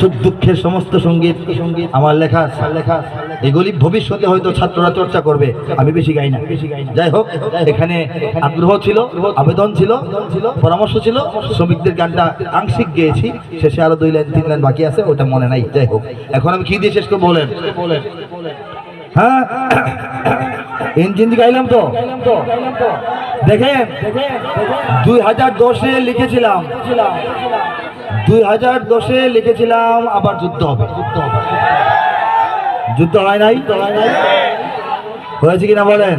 সুখ দুঃখের সমস্ত সংগীত আমার লেখা লেখা, এগুলি ভবিষ্যতে হয়তো ছাত্ররা চর্চা করবে। আমি বেশি গাই না। যাই হোক, এখানে আগ্রহ ছিল, আবেদন ছিল, পরামর্শ ছিল, শ্রমিকদের গানটা আংশিক গেয়েছি, শেষে আরও দুই লাইন, তিন লাইন বাকি আছে, ওটা মনে নাই। যাই হোক, এখন আমি কি দিয়ে শেষ করব বলেন? হ্যাঁ ইঞ্জিন গাইলাম তো? দেখেন, দুই হাজার দশে লিখেছিলাম দুই হাজার দশে লিখেছিলাম আবার যুদ্ধ হবে। যুদ্ধ হয় নাই? হয়েছে কিনা বলেন?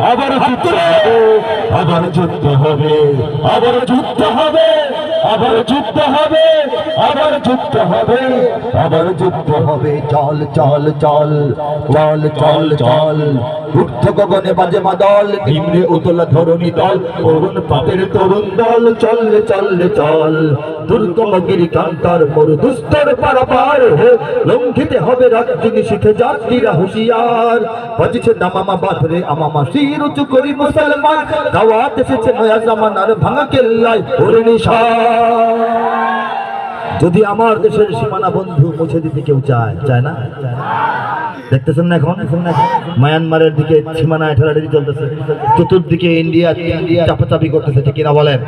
আবার যুদ্ধ হবে। আবার যুদ্ধ হবে। আবার যুদ্ধ হবে। আবার যুদ্ধ হবে। আবার যুদ্ধ হবে। আবার যুদ্ধ হবে। চল চল চল। চল চল চল। ঊর্ধ্ব গগনে বাজে মাদল। নিম্নে উতলা ধরণী দল। অরুণ পাপের তরুণ দল। চললে চললে চল। দুর্গম গিরি কান্তার মরু দুস্তর পারাপার লঙ্ঘিতে হবে শিখে যাত্রীরা হুঁশিয়ার। বাজছে দামামা বাধরে আমামা করি মুসলমান, দাওয়াত এসেছে নয়া জামানার যদি আমার দেশের সীমানা বন্ধু মুছে দিতে কেউ চায় চায় না? দেখতেছেন না এখন? মায়ানমারের দিকে সীমানা ঠেলাঠেলি চলতেছে, চতুর্দিকে ইন্ডিয়া ইন্ডিয়া চাপাচাপি করতেছে, ঠিক কিনা বলেন?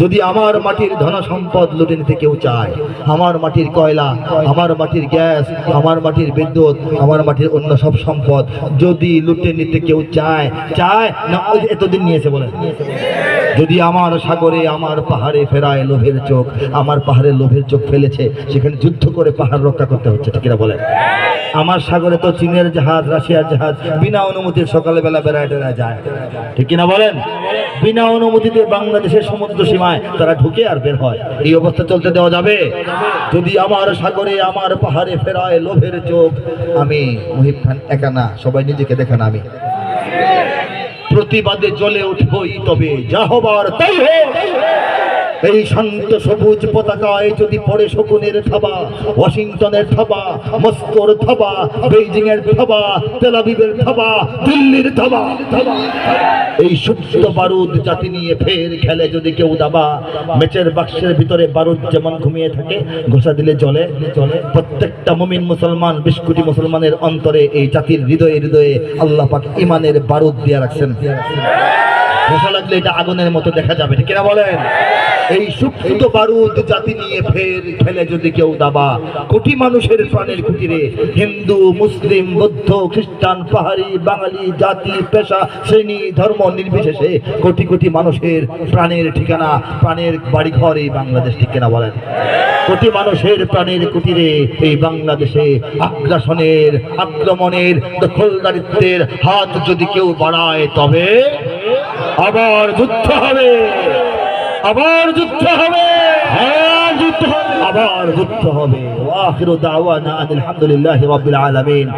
যদি আমার মাটির ধন সম্পদ লুটে নিতে কেউ চায়, আমার মাটির কয়লা, আমার মাটির গ্যাস, আমার মাটির বিদ্যুৎ, আমার মাটির অন্য সব সম্পদ যদি লুটে নিতে কেউ চায় চায়? না এতদিন নিয়েছে বলে। যদি আমার সাগরে আমার পাহাড়ে ফেরায় লোভের চোখ, আমার পাহাড়ে লোভের চোখ ফেলেছে, সেখানে যুদ্ধ করে পাহাড় রক্ষা করতে হচ্ছে, ঠিক কিনা বলেন? আমার সাগরে তো চীনের জাহাজ, রাশিয়ার জাহাজ, বিনা অনুমতির সকালে বেলা বেড়ায় টেড়ায় যায়। ঠিক কিনা বলেন? বিনা অনুমতিতে বাংলাদেশের সমুদ্র সীমায় তারা ঢুকে আর বের হয়। এই অবস্থা চলতে দেওয়া যাবে? যদি আমার সাগরে, আমার পাহাড়ে ফেরায় লোভের চোখ, আমি মুহিব খান একা না, সবাই নিজেকে দেখেন আমি। প্রতিবাদে জ্বলে উঠবই তবে, যা হবার তাই হোক। এই শান্ত সবুজ পতাকায় যদি পড়ে শকুনের থাবা, ওয়াশিংটনের থাবা, মস্কোর থাবা বেইজিং এর থাবা তেলাবিবের থাবা, দিল্লির থাবা এই সুপ্ত বারুদ জাতি নিয়ে ফের খেলে যদি কেউ দাবা, মেচের বাক্সের ভিতরে বারুদ যেমন ঘুমিয়ে থাকে, ঘোষা দিলে চলে চলে প্রত্যেকটা মুমিন মুসলমান বিশ কোটি মুসলমানের অন্তরে এই জাতির হৃদয়ে হৃদয়ে আল্লাহ পাক ইমানের বারুদ দিয়ে রাখছেন। ঘোষা লাগলে এটা আগুনের মতো দেখা যাবে। ঠিক কিনা বলেন? এই সুপ্ত বারুদ জাতি নিয়ে ফের খেলে যদি কেউ দাবা, কোটি মানুষের প্রাণের কুটিরে, হিন্দু, মুসলিম, বৌদ্ধ, খ্রিস্টান, পাহাড়ি, বাঙালি, জাতি, পেশা, শ্রেণি, ধর্ম নির্বিশেষে কোটি কোটি মানুষের প্রাণের ঠিকানা, প্রাণের বাড়ি ঘর এই বাংলাদেশ, ঠিক কিনা বলেন? কোটি মানুষের প্রাণের কুটিরে এই বাংলাদেশে আগ্রাসনের, আক্রমণের, দখলদারিত্বের হাত যদি কেউ বাড়ায়, তবে আবার যুদ্ধ হবে। আবার যুদ্ধ হবে। আবার যুদ্ধ হবে। আবার যুদ্ধ হবে। ওয়াখিরু দাওয়ানা আলহামদুলিল্লাহি রাব্বিল আলামিন।